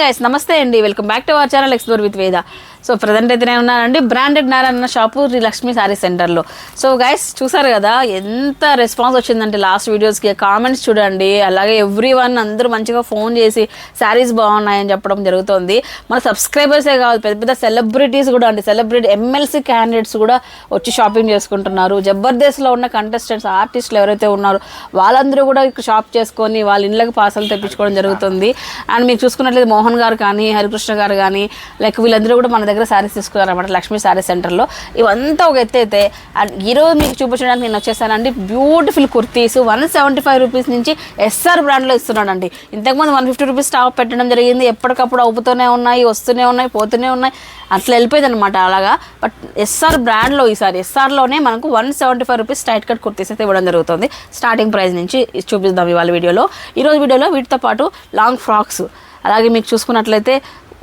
Guys నమస్తే అండి. Welcome back to our channel explore with Veda so present అయితే నేను ఉన్నానండి. బ్రాండెడ్ నారాయణ షాపు శ్రీ లక్ష్మీ శారీ సెంటర్లో సో గైస్ చూసారు కదా ఎంత రెస్పాన్స్ వచ్చిందంటే లాస్ట్ వీడియోస్కి కామెంట్స్ చూడండి. అలాగే ఎవ్రీ వన్ అందరూ మంచిగా ఫోన్ చేసి శారీస్ బాగున్నాయని చెప్పడం జరుగుతుంది. మన సబ్స్క్రైబర్సే కాదు పెద్ద పెద్ద సెలబ్రిటీస్ కూడా అండి. సెలబ్రిటీ ఎమ్మెల్సీ క్యాండిడేట్స్ కూడా వచ్చి షాపింగ్ చేసుకుంటున్నారు. జబర్దస్త్లో ఉన్న కంటెస్టెంట్స్ ఆర్టిస్టులు ఎవరైతే ఉన్నారో వాళ్ళందరూ కూడా షాప్ చేసుకొని వాళ్ళ ఇళ్ళకి పార్సల్ తెప్పించుకోవడం జరుగుతుంది. అండ్ మీకు చూసుకున్నట్లయితే మోహన్ గారు కానీ హరికృష్ణ గారు కానీ లైక్ వీళ్ళందరూ కూడా మన దగ్గర శారీస్ తీసుకున్నారన్నమాట లక్ష్మీ శారీ సెంటర్లో ఇవంతా ఒక ఎత్తు అయితే అండ్ ఈరోజు మీకు చూపించడానికి నేను వచ్చేసానండి. Beautiful kurtis one seventy five rupees నుంచి ఎస్ఆర్ బ్రాండ్లో ఇస్తున్నాడండి. ఇంతకుముందు వన్ ఫిఫ్టీ రూపీస్ స్టాక్ పెట్టడం జరిగింది. ఎప్పటికప్పుడు అవుతూనే ఉన్నాయి వస్తూనే ఉన్నాయి పోతూనే ఉన్నాయి. అట్లా వెళ్ళిపోయింది అనమాట అలాగా బట్ ఎస్ఆర్ బ్రాండ్లో ఈసారి ఎస్ఆర్లోనే మనకు one seventy five rupees tight cut kurtis అయితే ఇవ్వడం జరుగుతుంది. స్టార్టింగ్ ప్రైస్ నుంచి చూపిద్దాం ఇవాళ వీడియోలో. ఈరోజు వీడియోలో వీటితో పాటు లాంగ్ ఫ్రాక్స్ అలాగే మీకు చూసుకున్నట్లయితే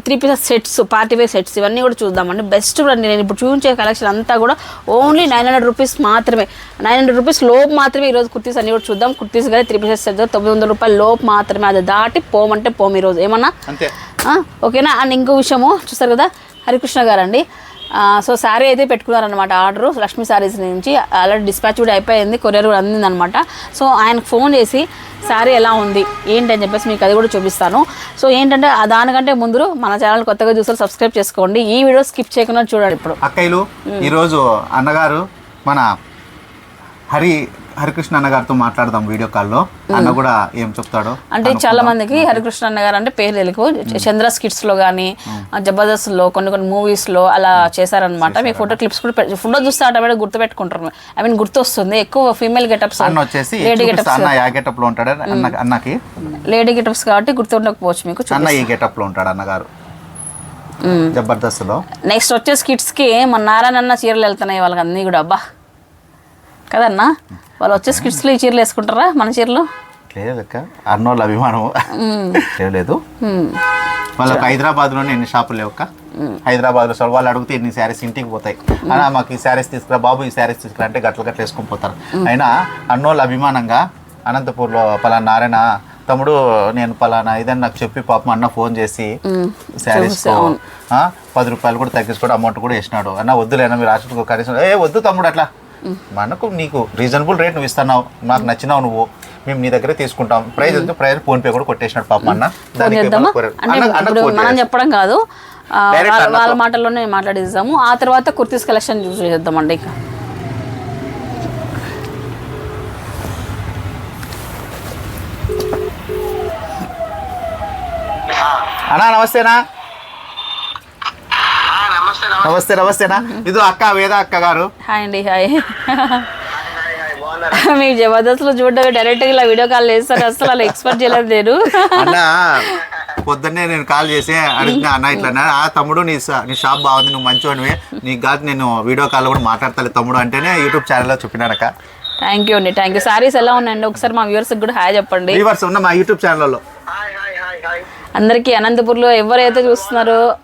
three pieces sets party wear sets ఇవన్నీ కూడా చూద్దామండి. బెస్ట్ అండి. నేను ఇప్పుడు చూపించే కలెక్షన్ అంతా కూడా ఓన్లీ నైన్ హండ్రెడ్ రూపీస్ మాత్రమే. నైన్ హండ్రెడ్ రూపీస్ లోపు మాత్రమే ఈరోజు కుర్తీస్ అన్ని కూడా చూద్దాం. కుర్తీస్ కానీ త్రీ పీసెస్ సెట్ తొమ్మిది వందల రూపాయల లోపు మాత్రమే అది దాటి పోమంటే పోము ఈరోజు. ఏమన్నా? ఓకేనా? అండ్ ఇంకో విషయము చూస్తారు కదా? హరికృష్ణ గారండి. ఆ, సో శారీ అయితే పెట్టుకున్నారనమాట ఆర్డర్ లక్ష్మీ శారీస్ నుంచి ఆల్రెడీ డిస్పాచ్ కూడా అయిపోయింది. కొరియర్ కూడా అందిందనమాట సో ఆయనకు ఫోన్ చేసి శారీ ఎలా ఉంది ఏంటి అని చెప్పేసి మీకు అది కూడా చూపిస్తాను. సో ఏంటంటే ఆ దానికంటే ముందు మన ఛానల్ కొత్తగా చూసారు సబ్స్క్రైబ్ చేసుకోండి. ఈ వీడియో స్కిప్ చేయకుండా చూడండి ఇప్పుడు. అక్కయ్యలు ఈరోజు అన్నగారు మన హరి హరికృష్ణ అన్నగారితో మాట్లాడదాం వీడియో కాల్లో. అన్న కూడా ఏం చెప్తాడో అంటే చాలా మందికి హరికృష్ణ అన్న గారు అంటే పేరు తెలుగు చంద్ర స్కిట్స్లో కానీ జబర్దస్త్లో కొన్ని కొన్ని మూవీస్లో అలా చేశారనమాట మీ ఫోటో క్లిప్స్ కూడా ఫోటో చూస్తే ఆటోమేటిక్ గుర్తు పెట్టుకుంటారు ఐ మీన్ గుర్తు వస్తుంది ఎక్కువ ఫీమేల్ గెటప్స్ అన్న వచ్చేసి లేడీ గెటప్స్. అన్న యా గెటప్లో ఉంటాడు అన్న అన్నకి? లేడీ గెటప్స్ కాబట్టి గుర్తు ఉండకపోవచ్చు మీకు. అన్న ఈ గెటప్లో ఉంటాడు అన్నగారు? జబర్దస్త్లో నెక్స్ట్ వచ్చే స్కిట్స్కి మన నారాయణ అన్న చీరలు వెళ్తున్నాయి వాళ్ళకి అన్నీ కూడా. అబ్బా! కదన్నా? వాళ్ళు వచ్చే స్కిట్స్లో ఈ చీరలు వేసుకుంటారా మన చీరలు? లేదు లెక్క అన్నోళ్ళ అభిమానం లేదు వాళ్ళకి హైదరాబాద్లోనే ఎన్ని షాపులు లేవు అక్క? హైదరాబాద్లో వాళ్ళు అడిగితే ఎన్ని శారీస్ ఇంటికి పోతాయి? అన్నా మాకు ఈ శారీస్ తీసుకురా బాబు ఈ శారీస్ తీసుకురా అంటే గట్ల గట్ల వేసుకొని పోతారు. అయినా అన్నోళ్ళ అభిమానంగా అనంతపూర్లో పలానా నారాయణ తమ్ముడు నేను పలానా ఇదని నాకు చెప్పి పాపం అన్న ఫోన్ చేసి శారీస్ పది రూపాయలు కూడా తగ్గించుకోవడం అమౌంట్ కూడా వేసినాడు. అన్న వద్దులేనా మీరు ఆశకు కనీసం ఏ వద్దు తమ్ముడు అట్లా. మనకు నీకు రీజనబుల్ రేట్ నువ్వు ఇస్తున్నావు నాకు నచ్చినావు నువ్వు మేము నీ దగ్గరే తీసుకుంటాం. ప్రైస్ అయితే ప్రైస్ ఫోన్ పే కూడా కొట్టేసినాడు పాపం అన్న. మనం. చెప్పడం కాదు. వాళ్ళ మాటల్లోనే మాట్లాడిస్తాము ఆ తర్వాత కుర్తీస్ కలెక్షన్ చూసి చేద్దామండి ఇక. అన్నా నమస్తేనా? నమస్తే నమస్తే నమస్తేనా? ఇది అక్క వేద అక్క గారు. హాయ్ అండి హాయ్. బాగున్నారు? మీరు జబర్దస్త్లో చూడగా డైరెక్ట్గా ఇలా వీడియో కాల్ చేస్తారు. అసలు అలా ఎక్స్పెక్ట్ చేయలేదు నేను. అన్న పొద్దున్నే నేను కాల్ చేసి అడిగిన అన్న ఇట్లా అన్నా, ఆ తమ్ముడు నీ నీ షాప్ బాగుంది నువ్వు మంచివాడివి నీకు కాదు నేను వీడియో కాల్ కూడా మాట్లాడతాను తమ్ముడు అంటేనే యూట్యూబ్ ఛానల్లో చెప్పినాడక్క థ్యాంక్ యూ అండి థ్యాంక్ యూ సారీస్ ఎలా ఉన్నాయండి? ఒకసారి మా వ్యూవర్స్కి కూడా హాయ్ చెప్పండి. వ్యూవర్స్ ఉన్న మా యూట్యూబ్ ఛానల్లో హాయ్ హాయ్ హాయ్ హాయ్. అందరికీ అనంతపూర్లో ఎవరైతే చూస్తున్నారో మ్,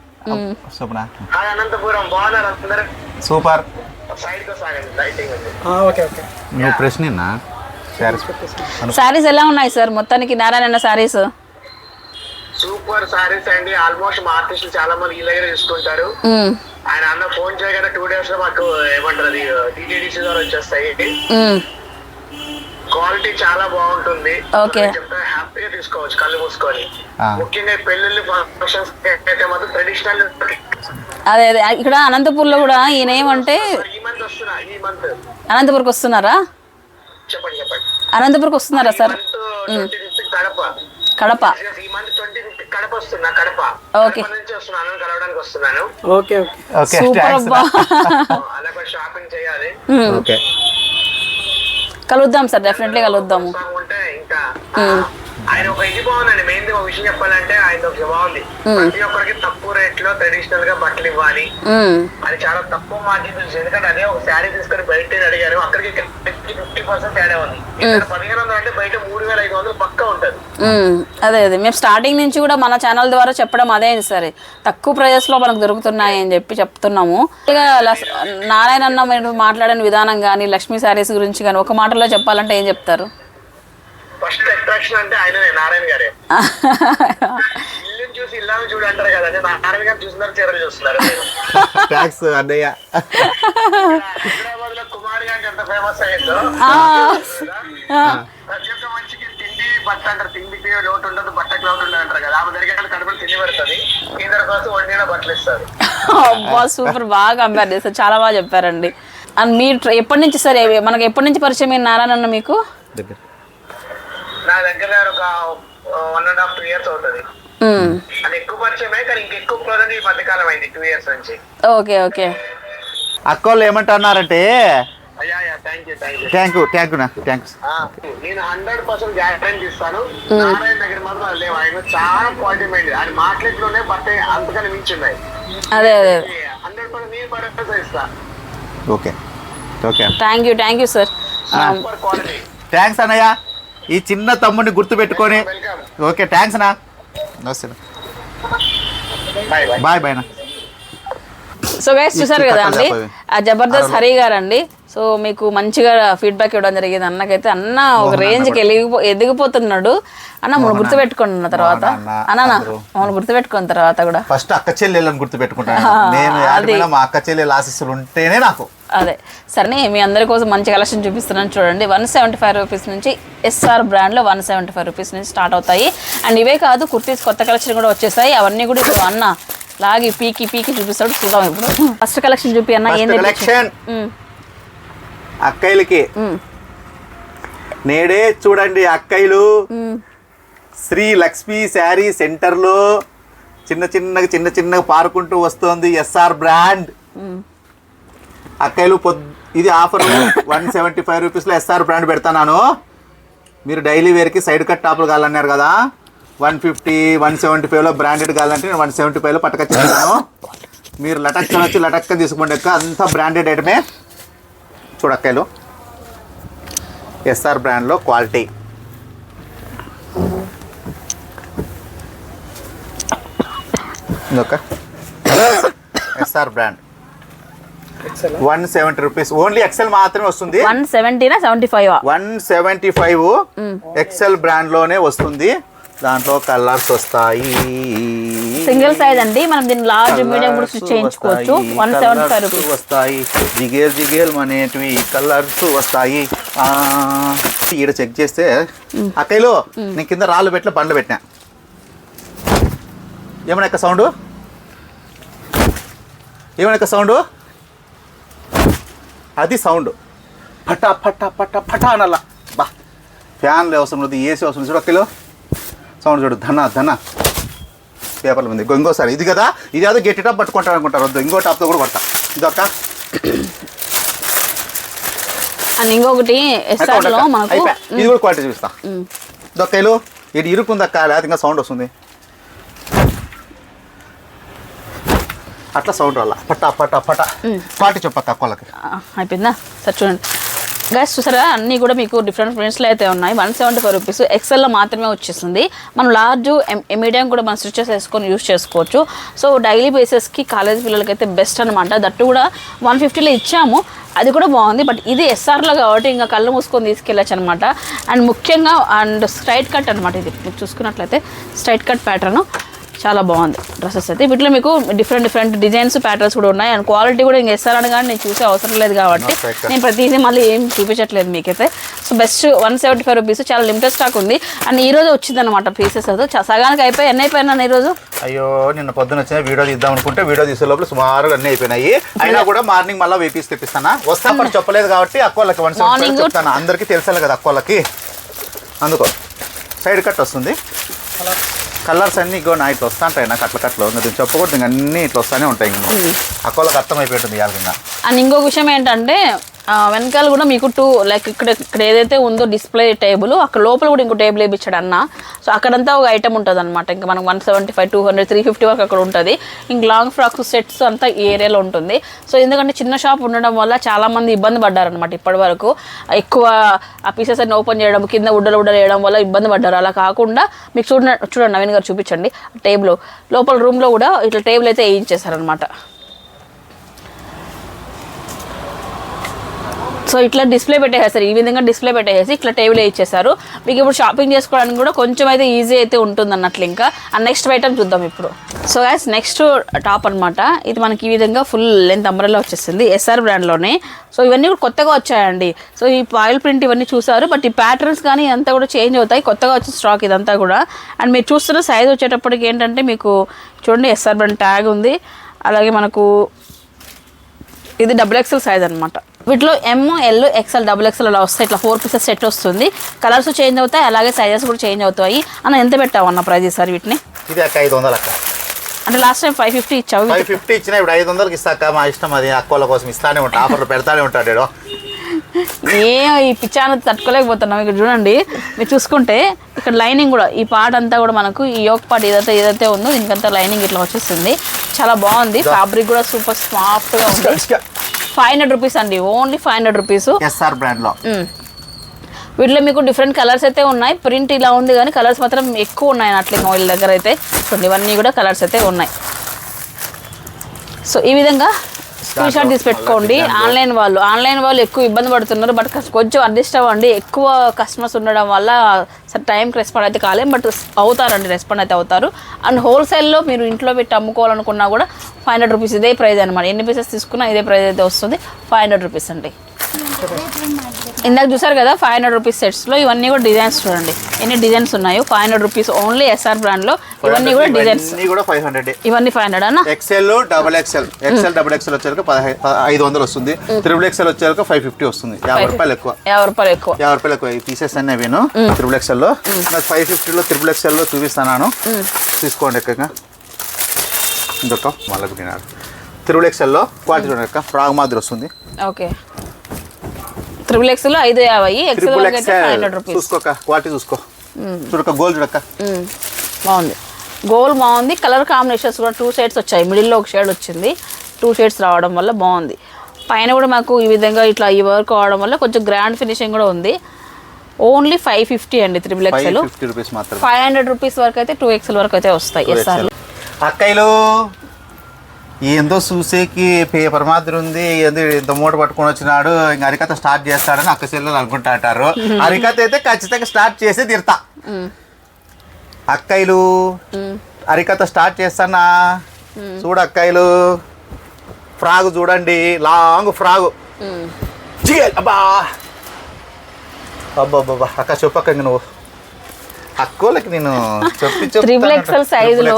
సూపర్ అనంతపురం బాగున్నారు అందరు? సూపర్. నువ్వు ప్రశ్న శారీస్. సారీస్ ఎలా ఉన్నాయి సార్? మొత్తానికి నారాయణ సారీస్ సూపర్ సారీస్ అండి. ఆల్మోస్ట్ మా ఆర్టిస్టులు చాలా మంది ఈ దగ్గర తీసుకుంటారు. ఆయన అన్న ఫోన్ చేయగానే టూ డేస్లో మాకు ఏమంటారు అది టీటీడీసీ ద్వారా వచ్చేస్తాయి. క్వాలిటీ చాలా బాగుంటుంది. చెప్తే హ్యాపీగా తీసుకోవచ్చు కళ్ళు మూసుకొని. ముఖ్యంగా ఈ పెళ్ళిళ్ళు ఫంక్షన్స్ అయితే మాత్రం ట్రెడిషనల్ అదే అదే. ఇక్కడ అనంతపూర్లో కూడా ఈయన ఏమంటే ఈ మంత్ వస్తున్నా ఈ మంత్. అనంతపూర్కి వస్తున్నారా? చెప్పండి చెప్పండి. అనంతపూర్కి వస్తున్నారా సార్? కడప. కడప. ఈ మంత్ ట్వంటీ కడప వస్తున్నా కడప. కలవడానికి వస్తున్నాను. Okay okay. సూపర్ అబ్బా. షాపింగ్ చేయాలి. ఓకే. కలుద్దాం సార్ డెఫినెట్లీ కలుద్దాము. వస్తాము ఉంటే ఇంకా ఆయన ఒక ఇది బాగుందండి. మెయిన్ ఒక విషయం చెప్పాలంటే ఆయన ఒక బాగుంది. ప్రతి ఒక్కరికి తక్కువ రేట్లో ట్రెడిషనల్గా బట్టలు ఇవ్వాలి. అది చాలా తక్కువ మార్జిన్ తెలుసు ఎందుకంటే అదే ఒక శారీ తీసుకొని బయట అడిగారు అక్కడికి ఫిఫ్టీ పర్సెంట్ తేడా ఉంది. పదిహేను వందలు అంటే బయట మూడు వేల ఐదు వందలు పక్కా ఉంటుంది. అదే అదే. మేము స్టార్టింగ్ నుంచి కూడా మన ఛానల్ ద్వారా చెప్పడం అదే సరే. తక్కువ ప్రైజెస్లో మనకు దొరుకుతున్నాయి అని చెప్పి చెప్తున్నాము. నారాయణ అన్న మీరు మాట్లాడిన విధానం కానీ లక్ష్మీ శారీస్ గురించి కానీ ఒక మాటలో చెప్పాలంటే ఏం చెప్తారు? ఫస్ట్ అట్రాక్షన్ అంటే ఆయననే నారాయణ గారే. ఇల్లు అల్లుని చూసి ఇల్లాని చూడు అంటారు కదండి నా ఆర్మీ గారు చూస్తున్నారు చీరలు చూస్తున్నారు. ట్యాక్స్ అన్నయ్య. హైదరాబాద్లో కుమార్ గారికి ఎంత ఫేమస్ అయ్యిందో. ప్రతి ఒక్క మనిషికి తిండి బట్ట అంటారు. తిండికి లోటు ఉండదు బట్టకి లోటు ఉండదు అంటారు కదా. ఆమె దగ్గర కడుపులో తిండి పెడుతుంది. ఇద్దరు కోసం వండిన బట్టలు ఇస్తారు. అబ్బా సూపర్. బాగా కంపేర్ చేస్తారు చాలా బాగా చెప్పారండి. అండ్ మీరు ట్ర- ఎప్పటి నుంచి సరే మనకి ఎప్పటి నుంచి పరిచయం నారాయణ అన్న మీకు? దగ్గర. నా దగ్గర ఒక one and half two years అవుతుంది. అది ఎక్కువ పరిచయమే కానీ ఇంకెక్కువ క్లోజ్ ఈ మధ్యకాలం అయింది టూ ఇయర్స్ నుంచి. Okay okay. అక్క వాళ్ళు ఏమంటున్నారంటే thank you thank you thank you thank you నా థ్యాంక్స్ నేను హండ్రెడ్ పర్సెంట్ గ్యారంటీ ఇస్తాను. నారాయణ దగ్గర మాత్రం లేవు. ఆయన చాలా క్వాలిటీ మైండ్ ఆయన మాట్లాడులోనే బట్ట అంతకని అదే అదే. హండ్రెడ్ పర్సెంట్ నేను భరోసా ఇస్తా. Okay okay. Thank you thank you sir super quality thanks అన్నయ్య. ఈ చిన్న తమ్ముడిని గుర్తుపెట్టుకొని. ఓకే థ్యాంక్స్ అన్నా నమస్తే బాయ్ బాయ్ నా. సో గైస్ చూసారు కదా అండి. ఆ జబర్దస్త్ హరి గారు అండి సో మీకు మంచిగా ఫీడ్బ్యాక్ ఇవ్వడం జరిగింది. అన్నకైతే అన్న ఒక రేంజ్కి ఎదిగిపో ఎదిగిపోతున్నాడు. అన్న మనం అన్న. తర్వాత. అన్న. మమ్మల్ని గుర్తుపెట్టుకున్న తర్వాత కూడా. ఫస్ట్ అక్క చెల్లెళ్ళని గుర్తుపెట్టుకుంటాను. నేను మా అక్క చెల్లెల ఆశీస్సులు ఉంటేనే నాకు. అదే. సరే మీ అందరి కోసం మంచి కలెక్షన్ చూపిస్తున్నాను చూడండి. వన్ సెవెంటీ ఫైవ్ రూపీస్ నుంచి ఎస్ఆర్ బ్రాండ్లో వన్ సెవెంటీ ఫైవ్ రూపీస్ నుంచి స్టార్ట్ అవుతాయి. అండ్ ఇవే కాదు కుర్తీస్ కొత్త కలెక్షన్ కూడా వచ్చేసాయి. అవన్నీ కూడా ఇప్పుడు అన్న లాగి పీకి పీకి చూపిస్తాడు. చూద్దాం ఇప్పుడు. ఫస్ట్ కలెక్షన్ చూపి అన్న ఏం తెప్పించు- కలెక్షన్? అక్కయ్యలకి. నేడే చూడండి అక్కయ్యలు. శ్రీ లక్ష్మీ శారీ సెంటర్లో చిన్న చిన్నగా చిన్న చిన్నగా పారుకుంటూ వస్తోంది ఎస్ఆర్ బ్రాండ్. అక్కయ్యలు పొద్ ఇది ఆఫర్. వన్ సెవెంటీ ఫైవ్ రూపీస్లో ఎస్ఆర్ బ్రాండ్ పెడతాను మీరు డైలీ వేర్కి సైడ్ కట్ టాపులు కావాలన్నారు కదా. వన్ ఫిఫ్టీ వన్ సెవెంటీ ఫైవ్లో బ్రాండెడ్ కావాలంటే నేను వన్ సెవెంటీ ఫైవ్లో పట్టుకొచ్చేస్తాను. మీరు లటక్ వచ్చి లటక్క తీసుకోండి అక్క అంతా బ్రాండెడ్ ఐటమే. చూడక్కలు ఎస్ఆర్ బ్రాండ్లో quality. SR brand. One seventy rupees only XL మాత్రమే వస్తుంది. One సెవెంటీనా seventy five one seventy five XL బ్రాండ్లోనే వస్తుంది. దాంట్లో కలర్స్ వస్తాయి. సింగిల్ సైజ్ అండి. మనం దీన్ని లార్జ్ మీడియం కూడా చేయించుకోవచ్చు. వన్ సెవెంటీ ఫైవ్ రూపీస్ వస్తాయి. జిగేల్ జిగేల్ అనేటివి కలర్స్ వస్తాయి. ఆ, ఈడ చెక్ చేస్తే అక్కయ్యలో నేను కింద రాళ్ళు పెట్టిన బండ్లు పెట్టినా. ఏమన్నా సౌండ్ ఏమన్నా సౌండ్ అది సౌండ్. పట పట పట పట అనల్లా బా. ఫ్యాన్లు అవసరం లేదు ఏసీ అవసరం చూడు అక్కలో సౌండ్ చూడు ధన ధన. పేపర్ల ఉంది ఇంకో- ఇంకోసారి. ఇది కదా ఇది ఏదో గట్టి టాప్ పట్టుకుంటారు అనుకుంటారు. వద్దు ఇంకో టాప్తో కూడా ఇదొక్క అండ్ ఇంకొకటి. ఇది కూడా క్వాలిటీ చూపిస్తా దొక్కలు ఇది ఇరుకుంది అక్క లేకపోతే ఇంకా సౌండ్ వస్తుంది. అట్లా సౌండ్ వల్ల పట్ట పట్ట పట్ట క్వాలిటీ చెప్పక్క అక్కలకి ఆ, అయిపోయిందా? సరే చూడండి. గైస్ చూసారా? అన్నీ కూడా మీకు డిఫరెంట్ ప్రింట్స్లో అయితే ఉన్నాయి. వన్ సెవెంటీ ఫైవ్ రూపీస్ ఎక్సెల్లో మాత్రమే వచ్చేస్తుంది మనం లార్జ్ మీడియం కూడా మనం స్టిచెస్ వేసుకొని యూస్ చేసుకోవచ్చు. సో డైలీ బేసిస్కి కాలేజ్ పిల్లలకి అయితే బెస్ట్ అనమాట దట్టు కూడా వన్ ఫిఫ్టీలో ఇచ్చాము. అది కూడా బాగుంది. బట్ ఇది ఎస్ఆర్లో కాబట్టి ఇంకా కళ్ళు మూసుకొని తీసుకెళ్ళచ్చు అనమాట అండ్ ముఖ్యంగా అండ్ స్ట్రైట్ కట్ అనమాట ఇది. మీరు చూసుకున్నట్లయితే స్ట్రైట్ కట్ ప్యాటర్న్ చాలా బాగుంది డ్రెస్సెస్ అయితే. వీటిలో మీకు డిఫరెంట్ డిఫరెంట్ డిజైన్స్ ప్యాటర్న్స్ కూడా ఉన్నాయి. అండ్ క్వాలిటీ కూడా ఇంకా ఇస్తారని కానీ నేను చూసే అవసరం లేదు కాబట్టి. నేను ప్రతిదీ మళ్ళీ ఏం చూపించట్లేదు మీకైతే. So best one seventy five rupees చాలా లిమిటెడ్ స్టాక్ ఉంది. అండ్ ఈ రోజు వచ్చింది అనమాట పీసెస్ అది. చ- సగానికి అయిపోయి ఎన్ని అయిపోయినా ఈరోజు అయ్యో నిన్న పొద్దున వచ్చిన వీడియో తీద్దాం అనుకుంటే వీడియో తీసే లోపల సుమారు అన్నీ అయిపోయినాయి. అయినా కూడా మార్నింగ్ మళ్ళీ వేపీస్ తెప్పిస్తానా? వస్తా కూడా చెప్పలేదు కాబట్టి అక్కోళ్ళకి వన్ చెప్తాను? అందరికీ తెలుసాలి కదా అక్కోళ్ళకి? అందుకో. సైడ్ కట్ వస్తుంది. కలర్స్ అన్ని ఇగో నా ఇట్లా వస్తా ఉంటాయి నాకు అట్ల కట్లు దీన్ని చెప్పకూడదు ఇంక అన్నీ ఇట్లా వస్తానే ఉంటాయి. ఇంకా అక్కోళ్ళకి అర్థమైపోయింటుంది ఇవాళ అండ్ ఇంకొక విషయం ఏంటంటే వెనకాల కూడా మీకు టూ లైక్ ఇక్కడ ఇక్కడ ఏదైతే ఉందో డిస్ప్లే టేబుల్ అక్కడ లోపల కూడా ఇంకో టేబుల్ వేయించాడు అన్న. సో అక్కడంతా ఒక ఐటమ్ ఉంటుంది అనమాట ఇంకా మనకు one seventy five two hundred three fifty వరకు అక్కడ ఉంటుంది. ఇంక లాంగ్ ఫ్రాక్స్ సెట్స్ అంతా ఈ ఏరియాలో ఉంటుంది. సో ఎందుకంటే చిన్న షాప్ ఉండడం వల్ల చాలామంది ఇబ్బంది పడ్డారనమాట ఇప్పటి వరకు. ఎక్కువ ఆ పీసెస్ అన్ని ఓపెన్ చేయడం కింద ఉడ్డలు ఉడ్డలు వేయడం వల్ల ఇబ్బంది పడ్డారు. అలా కాకుండా మీకు చూడ చూడండి నవీన్ గారు చూపించండి. టేబుల్ లోపల రూమ్లో కూడా ఇట్లా టేబుల్ అయితే వేయించేశారనమాట సో ఇట్లా డిస్ప్లే పెట్టేసారు ఈ విధంగా డిస్ప్లే పెట్టేసి ఇట్లా టేబుల్ ఇచ్చేసారు మీకు ఇప్పుడు షాపింగ్ చేసుకోవడానికి కూడా కొంచెం అయితే ఈజీ అయితే ఉంటుంది అన్నట్లు ఇంకా. అండ్ నెక్స్ట్ ఐటమ్ చూద్దాం ఇప్పుడు. సో యాజ్ నెక్స్ట్ టాప్ అన్నమాట. ఇది మనకి ఈ విధంగా ఫుల్ లెంత్ అంబ్రెల్లా వచ్చేసింది. ఎస్ఆర్ బ్రాండ్లోనే సో ఇవన్నీ కూడా కొత్తగా వచ్చాయండి. సో ఈ ఆయిల్ ప్రింట్ ఇవన్నీ చూసారు బట్ ఈ ప్యాటర్న్స్ కానీ అంతా కూడా చేంజ్ అవుతాయి. కొత్తగా వచ్చిన స్టాక్ ఇదంతా కూడా. అండ్ మీరు చూస్తున్న సైజ్ వచ్చేటప్పటికి ఏంటంటే మీకు చూడండి ఎస్ఆర్ బ్రాండ్ ట్యాగ్ ఉంది. అలాగే మనకు ఇది డబుల్ ఎక్స్ఎల్ సైజ్ అనమాట వీటిలో M L XL double XL అలా వస్తాయి. ఇట్లా ఫోర్ పీసెస్ సెట్ వస్తుంది. కలర్స్ చేంజ్ అవుతాయి అలాగే సైజెస్ కూడా చేంజ్ అవుతాయి. అన్న ఎంత పెట్టావు అన్న ప్రైజ్ ఈసారి వీటిని? ఇది అక్క ఐదు వందలు అక్క అంటే లాస్ట్ టైం ఫైవ్ ఫిఫ్టీ ఇచ్చావు ఫైవ్ ఫిఫ్టీ ఇచ్చిన ఇప్పుడు ఐదు వందలకి ఇస్తాక మా ఇష్టం అది. అక్కోళ్ళ కోసం ఇస్తానే ఉంటా. ఆఫర్లు పెడతానే ఉంటాడు. ఏ ఈ పిచ్చాన తట్టుకోలేకపోతున్నాం. ఇక్కడ చూడండి. మీరు చూసుకుంటే ఇక్కడ లైనింగ్ కూడా ఈ పార్ట్ అంతా కూడా మనకు ఈ యోక్ పార్ట్ ఏదైతే ఏదైతే ఉందో దీనికంతా లైనింగ్ ఇట్లా వచ్చేస్తుంది. చాలా బాగుంది. ఫ్యాబ్రిక్ కూడా సూపర్ సాఫ్ట్గా ఉంది. ఫైవ్ హండ్రెడ్ రూపీస్ అండి. Only five hundred rupees. SR బ్రాండ్లో. వీటిలో మీకు డిఫరెంట్ కలర్స్ అయితే ఉన్నాయి. ప్రింట్ ఇలా ఉంది కానీ కలర్స్ మాత్రం ఎక్కువ ఉన్నాయి. అట్లే వీళ్ళ దగ్గర అయితే చూడండి ఇవన్నీ కూడా కలర్స్ అయితే ఉన్నాయి. సో ఈ విధంగా స్క్రీన్ షాట్ తీసి పెట్టుకోండి. ఆన్లైన్ వాళ్ళు ఆన్లైన్ వాళ్ళు ఎక్కువ ఇబ్బంది పడుతున్నారు బట్ కొంచెం అడ్జస్ట్ అవ్వండి. ఎక్కువ కస్టమర్స్ ఉండడం వల్ల టైంకి రెస్పాండ్ అయితే కాలేం బట్ అవుతారండి రెస్పాండ్ అయితే అవుతారు. అండ్ హోల్సేల్లో మీరు ఇంట్లో పెట్టి అమ్ముకోవాలనుకున్నా కూడా ఫైవ్ హండ్రెడ్ రూపీస్ ఇదే ప్రైస్ అనమాట ఎన్ని పీసెస్ తీసుకున్నా ఇదే ప్రైస్ అయితే వస్తుంది. ఫైవ్ హండ్రెడ్ రూపీస్ అండి. ఇందాక చూసారు కదా ఫైవ్ హండ్రెడ్ రూపీస్ సెట్స్లో ఇవన్నీ కూడా డిజైన్స్ చూడండి. ఎన్ని డిజైన్స్ ఉన్నాయో five hundred rupees only SR బ్రాండ్లో ఇవన్నీ కూడా డిజైన్స్ కూడా ఫైవ్ హండ్రెడ్ ఇవన్నీ ఫైవ్ హండ్రెడ్ అన్న? XL double XL XL double XL వచ్చేసరికి ఐదు వందలు వస్తుంది. త్రిబుల్ ఎక్సెల్ వచ్చేసరికి ఫైవ్ ఫిఫ్టీ వస్తుంది. యాభై రూపాయలు ఎక్కువ. యాభై రూపాయలు ఎక్కువ. యాభై రూపాయలు ఎక్కువ. ఈ పీసెస్ అన్నీ అవేను త్రిబుల్ ఎక్సెల్లో. నాకు ఫైవ్ ఫిఫ్టీలో త్రిబుల్ ఎక్సెల్లో చూపిస్తాను తీసుకోండి ఎక్కగా ఇంకొక మళ్ళీ త్రిబుల్ ఎక్సెల్లో క్వాలిటీ అక్క. ఫ్రాగ్ మాదిరి వస్తుంది. ఓకే. త్రిబుల్ ఎక్స్లో ఐదు యాభై ఎక్స్ఎల్ ఫైవ్ హండ్రెడ్ రూపీస్ చూసుకోక క్వాలిటీ చూసుకో. చూడక గోల్డ్ చూడక్క. మ్మ్. బాగుంది. గోల్డ్ బాగుంది. కలర్ కాంబినేషన్స్ కూడా టూ షేడ్స్ వచ్చాయి. మిడిల్లో ఒక షేడ్ వచ్చింది. టూ షేడ్స్ రావడం వల్ల బాగుంది. పైన కూడా మాకు ఈ విధంగా ఇట్లా ఈ వర్క్ అవడం వల్ల కొంచెం గ్రాండ్ ఫినిషింగ్ కూడా ఉంది. ఓన్లీ ఫైవ్ ఫిఫ్టీ అండి triple XL five hundred rupees వరకు అయితే టూ ఎక్స్ఎల్ వరకు అయితే వస్తాయి. ఎస్ఆర్. అక్కయ్యలు. ఏందో చూసేకి పేపర్ మాదిరి ఉంది ఏందో ఇంత మూట పట్టుకొని వచ్చినాడు ఇంకా అరికథ స్టార్ట్ చేస్తాడని అక్క చెల్లెలు అనుకుంటా అంటారు. అరికథ అయితే ఖచ్చితంగా స్టార్ట్ చేసి తీరుతా. అక్కయ్యలు అరికథ స్టార్ట్ చేస్తానా? చూడు అక్కయ్యలు ఫ్రాగ్ చూడండి లాంగ్ ఫ్రాగు. అబ్బా. అబ్బా అక్క చెప్పక్క నువ్వు. అక్కోలకి నేను సైజులో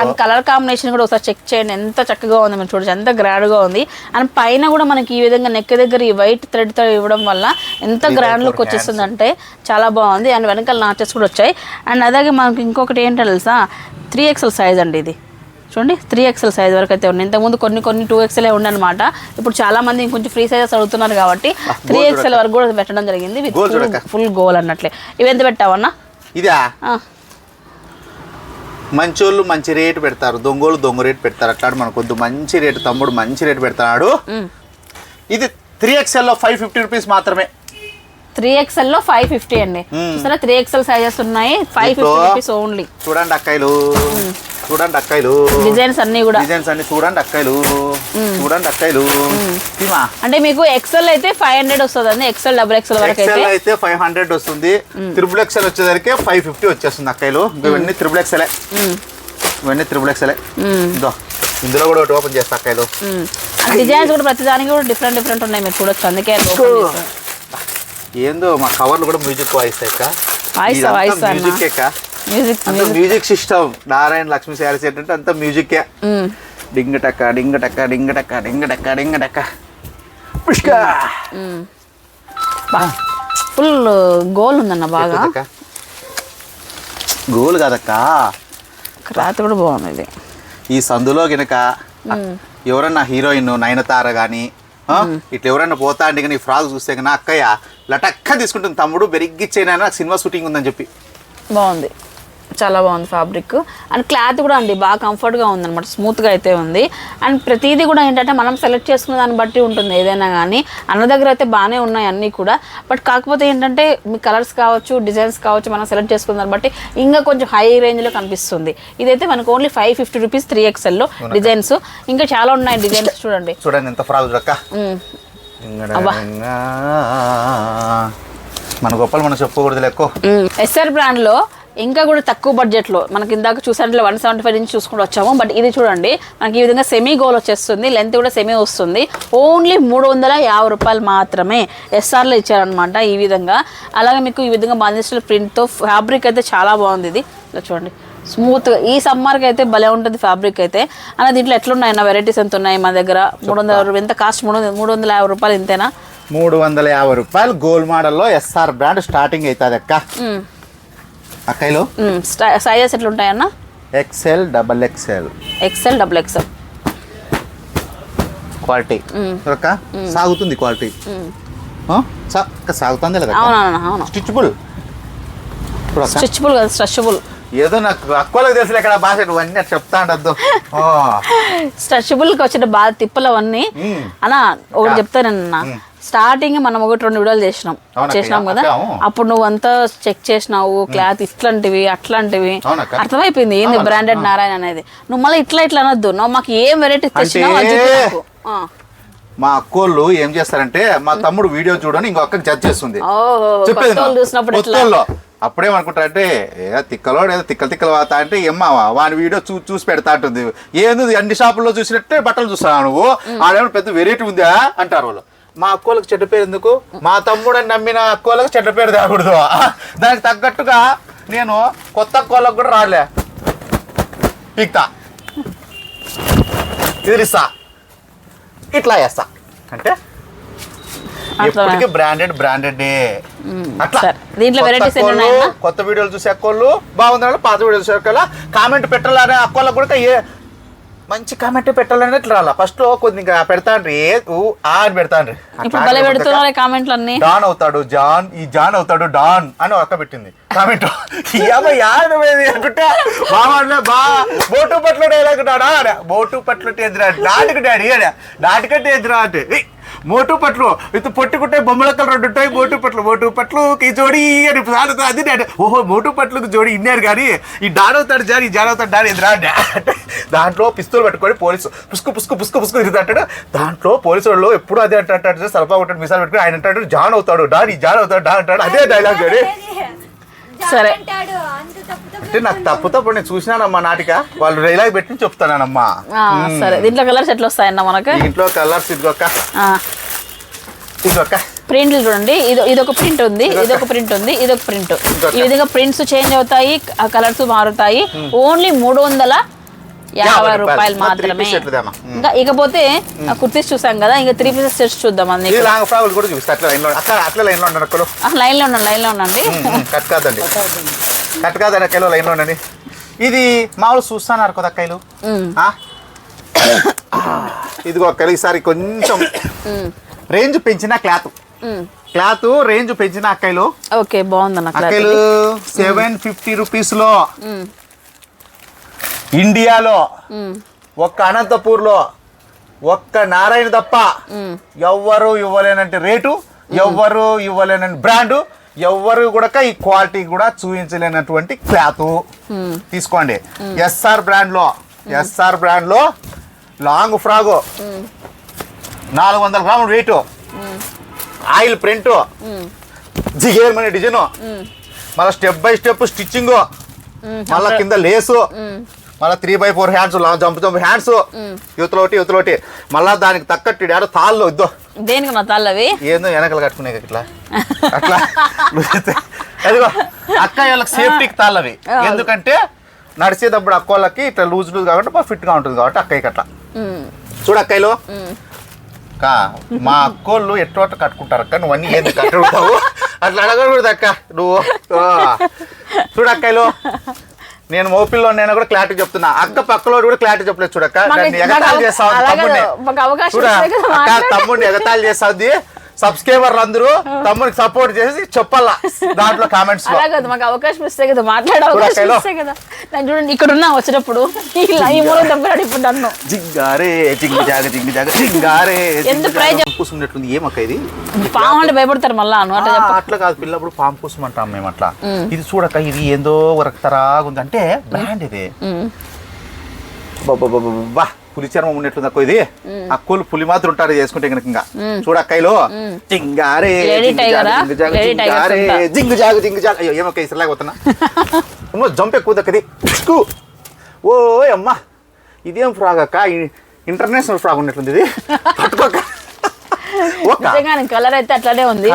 అండ్ కలర్ కాంబినేషన్ కూడా ఒకసారి చెక్ చేయండి. ఎంత చక్కగా ఉంది మీరు చూడొచ్చు. ఎంత గ్రాండ్గా ఉంది. అండ్ పైన కూడా మనకి ఈ విధంగా నెక్ దగ్గర ఈ వైట్ థ్రెడ్తో ఇవ్వడం వల్ల ఎంత గ్రాండ్ లుక్ వచ్చేస్తుంది అంటే చాలా బాగుంది. అండ్ వెనకాల నాచెస్ కూడా వచ్చాయి. అండ్ అలాగే మనకి ఇంకొకటి ఏంటో తెలుసా? త్రీ ఎక్స్ఎల్ సైజ్ అండి ఇది. చూడండి త్రీ ఎక్స్ఎల్ సైజ్ వరకు అయితే ఉంది. ఇంతకుముందు కొన్ని కొన్ని టూ ఎక్స్ఎల్ ఉండనమాట ఇప్పుడు చాలా మంది ఇంకొంచెం ఫ్రీ సైజెస్ అడుగుతున్నారు కాబట్టి త్రీ ఎక్స్ఎల్ వరకు కూడా పెట్టడం జరిగింది. విత్. ఫుల్ గోల్ అన్నట్లే. ఇవి ఎంత పెట్టావన్నా? ఇదా. మంచోళ్ళు మంచి రేటు పెడతారు దొంగోళ్ళు దొంగ రేటు పెడతారు అట్లాంటి మనకు కొద్ది మంచి రేటు తమ్ముడు మంచి రేటు పెడతాడు ఇది త్రీ ఎక్స్ఎల్లో ఫైవ్ ఫిఫ్టీ రూపీస్ మాత్రమే. త్రీ ఎక్స్ఎల్లో ఫైవ్ ఫిఫ్టీ అండి. చూసారా? త్రీ ఎక్స్ఎల్ సైజెస్ ఉన్నాయి. Five fifty. రూపీస్ ఓన్లీ చూడండి అక్కాయిలు చూడండి అక్కాయిలు డిజైన్స్ అన్ని కూడా. డిజైన్స్ అన్ని చూడండి అక్కాయిలు చూడండి అక్కాయిలు అంటే మీకు ఎక్సెల్ అయితే ఫైవ్ హండ్రెడ్ వస్తుంది అండి ఎక్సెల్ డబుల్ ఎక్సెల్ వరకు అయితే. ఎక్సెల్ అయితే ఫైవ్ హండ్రెడ్ వస్తుంది. త్రిబుల్ ఎక్సెల్ వచ్చేసరికి ఫైవ్ ఫిఫ్టీ వచ్చేస్తుంది అక్కాయిలు ఇవన్నీ త్రిబుల్ ఎక్సెలే ఇవన్నీ త్రిబుల్ ఎక్సెలే ఇదో ఇందులో కూడా ఒకటి ఓపెన్ చేస్తా అక్కాయిలు డిజైన్స్ కూడా ప్రతి దానికి కూడా డిఫరెంట్ డిఫరెంట్ ఉన్నాయి. మీరు చూడొచ్చు. అందుకే. ఏందో మా కవర్లు కూడా music voice music music system Narayana Lakshmi saris ఏంటంటే అంత మ్యూజిక్ డింగ టక్క డింగ టక్క డింగ టక్క డింగ టక్క డింగ టక్క పుష్క ఫుల్ గోల్ ఉందన్న బాగా. గోల్ కాదక్క? క్లాత్ కూడా బాగుంది ఈ సందులో గినక ఎవరన్నా హీరోయిన్ నయనతార కానీ ఇట్లా ఎవరైనా పోతా అంటే కానీ ఫ్రాక్ చూస్తే కన్నా అక్కయ్య లటక్క తీసుకుంటుంది. తమ్ముడు బెరిగ్గిచ్చేనా నాకు సినిమా షూటింగ్ ఉందని చెప్పి. బాగుంది. చాలా బాగుంది ఫ్యాబ్రిక్ అండ్ క్లాత్ కూడా అండి బాగా కంఫర్ట్గా ఉందన్నమాట స్మూత్గా అయితే ఉంది. అండ్ ప్రతిదీ కూడా ఏంటంటే మనం సెలెక్ట్ చేసుకున్న దాన్ని బట్టి ఉంటుంది ఏదైనా కానీ అన్న దగ్గర అయితే బాగానే ఉన్నాయి అన్నీ కూడా. బట్ కాకపోతే ఏంటంటే మీ కలర్స్ కావచ్చు డిజైన్స్ కావచ్చు మనం సెలెక్ట్ చేసుకున్న దాన్ని బట్టి ఇంకా కొంచెం హై రేంజ్లో కనిపిస్తుంది. ఇదైతే మనకు only five fifty rupees three ఎక్స్ఎల్లో designs ఇంకా చాలా ఉన్నాయి డిజైన్స్ చూడండి. చూడండి ఎంత ఫ్రాక్. మన గొప్పలు మనం చెప్పుకోకూడదు లెక్కో ఎస్ఆర్ బ్రాండ్లో ఇంకా కూడా తక్కువ బడ్జెట్లో మనకి ఇందాక చూసారంటే వన్ సెవెంటీ ఫైవ్ నుంచి చూసుకుంటూ వచ్చాము. బట్ ఇది చూడండి మనకి ఈ విధంగా సెమీ గోల్ వచ్చేస్తుంది. లెంత్ కూడా సెమీ వస్తుంది. ఓన్లీ మూడు వందల యాభై రూపాయలు మాత్రమే ఎస్ఆర్లో ఇచ్చారనమాట ఈ విధంగా. అలాగే మీకు ఈ విధంగా బాంధిస్టల్ ప్రింట్తో ఫ్యాబ్రిక్ అయితే చాలా బాగుంది ఇది. ఇలా చూడండి. స్మూత్గా ఈ సమ్మర్కి అయితే భలే ఉంటుంది ఫ్యాబ్రిక్ అయితే. అలా దీంట్లో ఎట్లున్నాయి అన్న వెరైటీస్ ఎంత ఉన్నాయి మా దగ్గర? మూడు వందల ఎంత కాస్ట్ మూడు మూడు వందల యాభై రూపాయలు ఇంతేనా? మూడు వందల యాభై రూపాయలు గోల్డ్ మోడల్లో ఎస్ఆర్ బ్రాండ్ స్టార్టింగ్ అవుతుంది అక్క. అక్కయ్యలో? Sizes ఎట్లుంటాయన్న? XL double XL XL double XL quality. అక్క సాగుతుంది క్వాలిటీ. సాగుతుంది స్టిచ్బుల్ చూడక్క స్ట్రెచబుల్. కదా స్ట్రెచబుల్. ఏదో నాకు అక్కలకు తెలుసు ఇక్కడ భాష అట్లా చెప్తా ఉండద్దు. స్ట్రెచబుల్కి వచ్చిన బాధ తిప్పలు అవన్నీ. అన్న ఒకటి చెప్తానన్న స్టార్టింగ్ మనం ఒకటి రెండు వీడియోలు చేసినాం. చేసినాం కదా. అప్పుడు నువ్వు అంతా చెక్ చేసినావు క్లాత్ ఇట్లాంటివి అట్లాంటివి. అర్థమైపోయింది ఏంది బ్రాండెడ్ నారాయణ అనేది? నువ్వు మళ్ళీ ఇట్లా ఇట్లా అనొద్దు. నువ్వు మాకు ఏం వెరైటీ తెచ్చినావు. మా అక్కోళ్ళు ఏం చేస్తారంటే మా తమ్ముడు వీడియో చూడని ఇంకో అక్కకి జడ్జ్ చేస్తుంది. చెప్పేది కొత్తోళ్ళు అప్పుడేమనుకుంటారంటే ఏ తిక్కలోడు ఏదో తిక్కలు తిక్కలు వాతా అంటే ఎమ్మ వాని వీడియో చూ చూసి పెడతా ఉంటుంది ఏంది అన్ని షాపుల్లో చూసినట్టే బట్టలు చూస్తావు నువ్వు? ఆడేమో పెద్ద వెరైటీ ఉందా? అంటారు వాళ్ళు. మా అక్కోళ్ళకి చెడ్డ పేరు ఎందుకు? మా తమ్ముడని నమ్మిన అక్కోళ్ళకి చెడ్డ పేరు తేకూడదు. దానికి తగ్గట్టుగా నేను కొత్త అక్కోళ్ళకి కూడా రాలే. పీక్తా. ఎదిరిస్తా. ఇట్లా వేస్తా అంటే. ఎప్పటికీ బ్రాండెడ్ బ్రాండెడ్ అట్లా. దీంట్లో కొత్త వీడియోలు చూసే అక్కోళ్ళు బాగుందని పాత వీడియోలు చూసే కామెంట్ పెట్టాలనే అక్కోళ్ళకి కూడా ఏ మంచి కామెంట్ పెట్టాలని రాలా. ఫస్ట్లో కొద్దిగా పెడతాండ్రి. ఏ ఊ, ఆ అని పెడతాండ్రి. ఇప్పుడు భలే పెడుతున్నారు కామెంట్లు అన్ని డాన్ అవుతాడు జాన్ ఈ జాన్ అవుతాడు డాన్ అని ఒక్క పెట్టింది. కామెంట్ అనుకుంటే? బా బోటు పట్లు డైలాగ్ డాడా బోటు పట్లు ఎదురా నాటుకు డాడీ నాటుకంటే ఎదురా అంటే. మోటు పట్లు విత్ పొట్టుకుంటే బొమ్మలక్కలు రెండు ఉంటాయి మోటు పట్లు మోటు పట్లు జోడి అని సాడుతా అది ఓహో మోటు పట్లకు జోడి ఇన్నారు కానీ ఈ డాన్ అవుతాడు జాన్ ఈ జాన్ అవుతాడు డాడీ ఎదురా దాంట్లో పిస్తూలు పట్టుకొని పోలీసు పుసుకు పుసుకు పుసుకు పుసుకు తిరుగుతాడు దాంట్లో పోలీసు వాళ్ళు ఎప్పుడు అదే అంటాడు సలపా ఉంటాడు మిసాలు పెట్టుకుని ఆయన అంటాడు జాన్ అవుతాడు డాడీ జాన్ అవుతాడు డా అంటాడు. అదే డైలాగ్ జోడి సరే. అంటే నాకు తప్పు తప్పు నేను చూసినానమ్మా నాటిక. వాళ్ళు డైలాగ్ పెట్టి చెప్తానమ్మా సరే. దీంట్లో కలర్స్ ఎట్లా వస్తాయన్న మనకు? ఇంట్లో కలర్స్ ఇదిగొక్క. ఇదిగొక్క. ప్రింట్లు చూడండి. ఇది ఇదొక ప్రింట్ ఉంది. ఇదొక ప్రింట్ ఉంది. ఇదొక ప్రింట్ ఈ విధంగా ప్రింట్స్ చేంజ్ అవుతాయి. కలర్స్ మారుతాయి. ఓన్లీ మూడు వందల యాభై రూపాయలు మాత్రమే? ఇంకా ఇకపోతే కుర్తీస్ చూసాం కదా ఇంకా త్రీ పీసెస్ సెట్స్ చూద్దాం అన్ని లాంగ్ కూడా చూపిస్తా అట్లా లైన్లో అక్క అట్లా ఉండండి లైన్లో ఉండండి లైన్లో ఉండండి కట్ కాదండి. కట్ కాదండి. అక్కలు లైన్లో ఉండండి. ఇది మామూలు చూస్తాన్నారు కదా అక్కలు ఇదిగో అక్కలు ఈసారి కొంచెం రేంజ్ పెంచిన క్లాత్. క్లాత్ రేంజ్ పెంచిన అక్కలు ఓకే బాగుంది. అక్కలు సెవెన్ ఫిఫ్టీ రూపీస్లో. ఇండియాలో ఒక్క అనంతపూర్లో ఒక్క నారాయణ తప్ప ఎవ్వరు ఇవ్వలేనంటే రేటు ఎవ్వరు ఇవ్వలేనని బ్రాండు ఎవ్వరు కూడా ఈ క్వాలిటీ కూడా చూపించలేనటువంటి క్లాత్. తీసుకోండి. ఎస్ఆర్ బ్రాండ్లో ఎస్ఆర్ బ్రాండ్లో లాంగ్ ఫ్రాగు నాలుగు వందల గ్రాముల వెయిట్ ఆయిల్ ప్రింట్ జిగేర్మనే డిజైన్ మళ్ళీ స్టెప్ బై స్టెప్ స్టిచ్చింగ్ మళ్ళా కింద లేసు మళ్ళా three by four hands jump jump hands యువతలోటి యువతలోటి మళ్ళా దానికి తగ్గట్టు ఆడ తాళ్ళు ఇద్దో దేనికి నా తాళ్ళు అవి ఏందో వెనకలు కట్టుకునే ఇట్లా. అట్లా. అదిగో అక్క వాళ్ళకి సేఫ్టీకి తాళ్ళవి. ఎందుకంటే నడిచేటప్పుడు అక్క వాళ్ళకి ఇట్లా లూజ్ లూజ్ కాబట్టి బాగా ఫిట్గా ఉంటుంది కాబట్టి అక్కయ్యకి అట్లా. చూడు అక్కయ్యలు. అక్క మా అక్కోళ్ళు ఎట్లా కట్టుకుంటారు అక్క? నువ్వు అన్ని ఏంది కట్టుకుంటావు? అట్లా అడగకూడదు అక్క. నువ్వు. చూడు అక్కయ్యలు. నేను మోపిల్లో నేను కూడా క్లారిటీ చెప్తున్నా. అక్క పక్కలో కూడా క్లారిటీ చెప్పలేదు చూడక్క. చేస్తావు అలాగే తమ్ముడిని? చూడ. తమ్ముడిని ఎగతాళి చేస్తుంది సబ్స్క్రైబర్లు అందరూ తమ్ముడికి సపోర్ట్ చేసి చెప్పాలా? దాంట్లో కామెంట్స్ అలా కదా మాకు అవకాశం ఇస్తే కదా మాట్లాడే అవకాశం. ఇస్తే కదా. నేను చూడండి ఇక్కడ ఉన్నా వచ్చినప్పుడు ఈ మూల దగ్గర ఇప్పుడు నన్ను. జింగారే జింగి జాగ జింగి జాగ జింగారే ఎంత price? కూసున్నట్లుంది ఏమక్క ఇది? పాము అంటే భయపడతారు మళ్ళా అట్లా అట్లా కాదు పిల్లప్పుడు పాము కోసం అంటాం మేము అట్లా. ఇది చూడక ఇది ఏందో రక్తరాగా ఉంది అంటే బ్రాండ్ ఇది. ఉమ్. పులి చర్మం ఉన్నట్టుంది అక్క ఇది అక్కలు పులి మాత్రం ఉంటారు చేసుకుంటే కనుక ఇంకా. చూడ అక్కయ్యలో జింగారే Lady జింగు జాగు? జింగు జాగు, Lady tigers జింగారే, ఉంటా. జింగు జాగు జింగు జాగు. అయ్యో ఏమక్క అమ్మో జంప్ ఎక్కువ దక్కది. ఉస్కు. ఓ అమ్మా. ఇదేం ఫ్రాగ్ అక్క? ఇంటర్నేషనల్ ఫ్రాగ్ ఉన్నట్లుంది ఇది. పట్టుకోక. కలర్ అయితే అట్లానే ఉంది.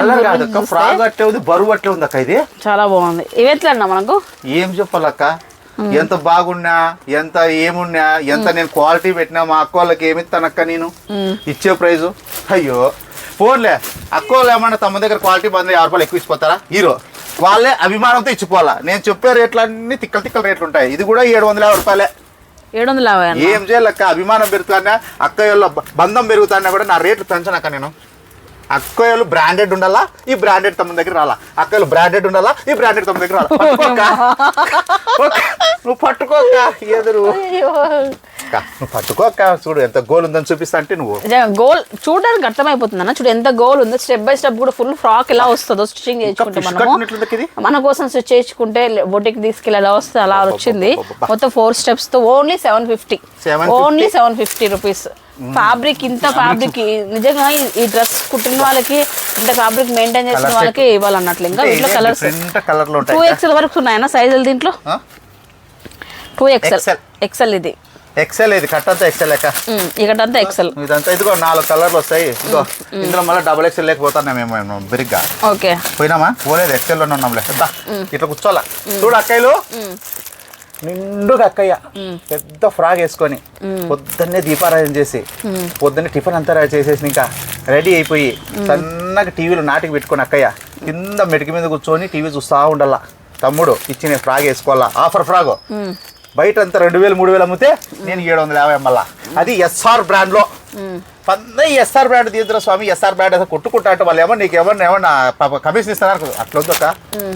ఫ్రాగ్ అట్లే ఉంది బరువు అట్లే ఉంది అక్క ఇది. చాలా బాగుంది. ఇవి ఎట్లా మనకు? ఏం చెప్పాలక్క? ఎంత బాగున్నా ఎంత ఏమున్నా ఎంత నేను క్వాలిటీ పెట్టినా మా అక్క వాళ్ళకి ఏమి ఇస్తానక్క నేను ఇచ్చే ప్రైజు? అయ్యో. పోన్లే. అక్క వాళ్ళు ఏమన్నా తమ దగ్గర క్వాలిటీ బంది యాభై రూపాయలు ఎక్కువ ఇచ్చిపోతారా? హీరో వాళ్ళే అభిమానంతో ఇచ్చిపోవాలా? నేను చెప్పే రేట్లన్నీ తిక్కల తిక్కల రేట్లు ఉంటాయి ఇది కూడా ఏడు వందల యాభై రూపాయలే. ఏడు వందల ఏం చేయాలక్క అభిమానం పెరుగుతానా అక్కయ్యల బంధం పెరుగుతానా కూడా నా రేట్లు పెంచనక్క నేను. అక్కయ్యలు బ్రాండెడ్ ఉండాలా? ఈ బ్రాండెడ్ తమ దగ్గర రాలా. అక్కలు బ్రాండెడ్ ఉండాలా? ఈ బ్రాండెడ్ తమ దగ్గర రాలా. పట్టుకోక్క? ఓకే. నువ్వు పట్టుకోక్క ఎదురు. నువ్వు పట్టుకోక్క? చూడు ఎంత గోల్ ఉందని చూపిస్తా అంటే నువ్వు. గోల్ చూడడానికి అర్థమైపోతుంది అన్న చూడు ఎంత గోల్ ఉందో. స్టెప్ బై స్టెప్ కూడా ఫుల్ ఫ్రాక్ ఎలా వస్తుందో స్టిచ్చింగ్ కట్టినట్లుంది ఇది. మన కోసం స్టిచ్ చేయించుకుంటే బొటికి తీసుకెళ్ళి ఎలా వస్తుంది? అలా వచ్చింది. మొత్తం four స్టెప్స్తో only seven fifty 750. Only seven fifty rupees fabric ఇంత ఫ్యాబ్రిక్ నిజంగా ఈ- డ్రెస్ కుట్టిన వాళ్ళకి ఇంత ఫ్యాబ్రిక్ మెయింటైన్ చేసిన వాళ్ళకి ఇవ్వాలన్నట్లు. ఇంకా వీటిలో కలర్స్ డిఫరెంట్ కలర్లో టూ ఎక్స్ఎల్ వరకు ఉన్నాయన్న సైజులు దీంట్లో? Two XL. ఎక్స్ఎల్ ఇది. ఎక్సెల్ ఇది కట్ అంతా ఎక్సెల్ లెక్క. ఉమ్, ఇకటంతా ఎక్స్ఎల్ ఇదంతా ఇదిగో నాలుగు కలర్లు వస్తాయి. ఇదిగో ఇందులో మళ్ళీ డబుల్ ఎక్సెల్ లేకపోతాను మేము బిరిగ్గా. ఓకే. పోయినామా? పోలేదు ఎక్సెల్లోనే ఉన్నాంలే. దా ఇట్లా కూర్చోాలా చూడు అక్కయ్యలు. నిండుగా అక్కయ్య. పెద్ద ఫ్రాక్ వేసుకొని పొద్దున్నే దీపారాధన చేసి పొద్దున్నే టిఫిన్ అంతా చేసేసి ఇంకా రెడీ అయిపోయి సన్నగా టీవీలో నాటికి పెట్టుకొని అక్కయ్య కింద మెటికి మీద కూర్చొని టీవీ చూస్తా ఉండాల. తమ్ముడు ఇచ్చిన ఫ్రాగ్ వేసుకోవాలా? Offer frock. బయట అంతా రెండు వేలు మూడు వేలు అమ్మితే నేను ఏడు వందల యాభై మళ్ళా అది ఎస్ఆర్ బ్రాండ్లో పంద ఎస్ఆర్ బ్రాండ్ తీద్దురా స్వామి ఎస్ఆర్ బ్రాండ్ అసలు కొట్టుకుంటా అంటే వాళ్ళు ఏమో నీకు ఏమన్నా ఏమన్నా పాప కమిషన్ ఇస్తున్నారు అట్లా వద్దక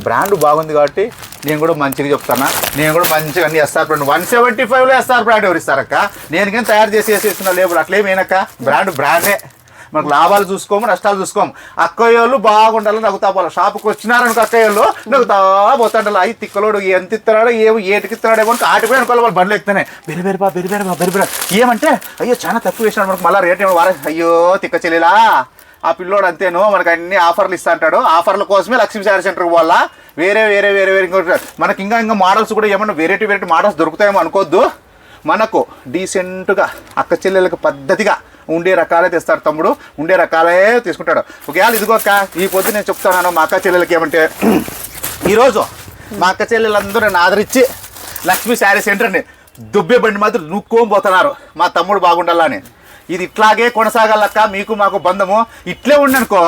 బ్రాండ్ బాగుంది కాబట్టి నేను కూడా మంచిగా చెప్తానా నేను కూడా మంచిగా అన్ని ఎస్ఆర్ బ్రాండ్ వన్ సెవెంటీ ఫైవ్లో ఎస్ఆర్ బ్రాండ్ ఎవరు ఇస్తారక్క నేను కానీ తయారు చేసి వేసేస్తున్న లేబుల్ అట్లేమేనక్క బ్రాండ్ బ్రాండే. మనకు లాభాలు చూసుకోము నష్టాలు చూసుకోము. అక్కయ్యోళ్ళు బాగుండాలని నవ్వుతా పోవాలి షాపుకి వచ్చినారనుకో అక్కయ్యోళ్ళు నవ్వుతా పోతాండాలి అయి తిక్కలోడు ఎంత ఇస్తున్నాడో ఏమో ఏటికి ఇస్తున్నాడు ఏమో ఆటి పోయి అనుకోవాలి వాళ్ళు బండ్లు ఎక్కుతానే. బెరి బెరి బెరి ఏమంటే అయ్యో చాలా తక్కువ వేసినాడు మనకు. మళ్ళీ రేట్ ఏమో వారే అయ్యో తిక్క చెల్లిలా. ఆ పిల్లోడు అంతేను మనకు అన్ని ఆఫర్లు ఇస్తా అంటాడు. ఆఫర్ల కోసమే లక్ష్మీ శారీ సెంటర్కి వల్ల వేరే వేరే వేరే వేరే ఇంకోటి మనకి ఇంకా ఇంకా మోడల్స్ కూడా ఏమన్నా వెరైటీ వెరైటీ మోడల్స్ దొరుకుతాయేమో అనుకోవద్దు మనకు డీసెంట్గా అక్క చెల్లెలకు పద్ధతిగా ఉండే రకాలే తెస్తాడు తమ్ముడు. ఉండే రకాలే తీసుకుంటాడు. ఒకవేళ ఇదిగో అక్క ఈ పొద్దు నేను చెప్తున్నాను మా అక్క చెల్లెలకి ఏమంటే ఈరోజు మా అక్క చెల్లెలందరూ నన్ను ఆదరించి లక్ష్మీ శారీ సెంటర్ని దుబ్బే బండి మాత్రం నుక్కోని పోతున్నారు. మా తమ్ముడు బాగుండాలని. ఇది ఇట్లాగే కొనసాగాలక్క మీకు మాకు బంధము. ఇట్లే ఉండనుకో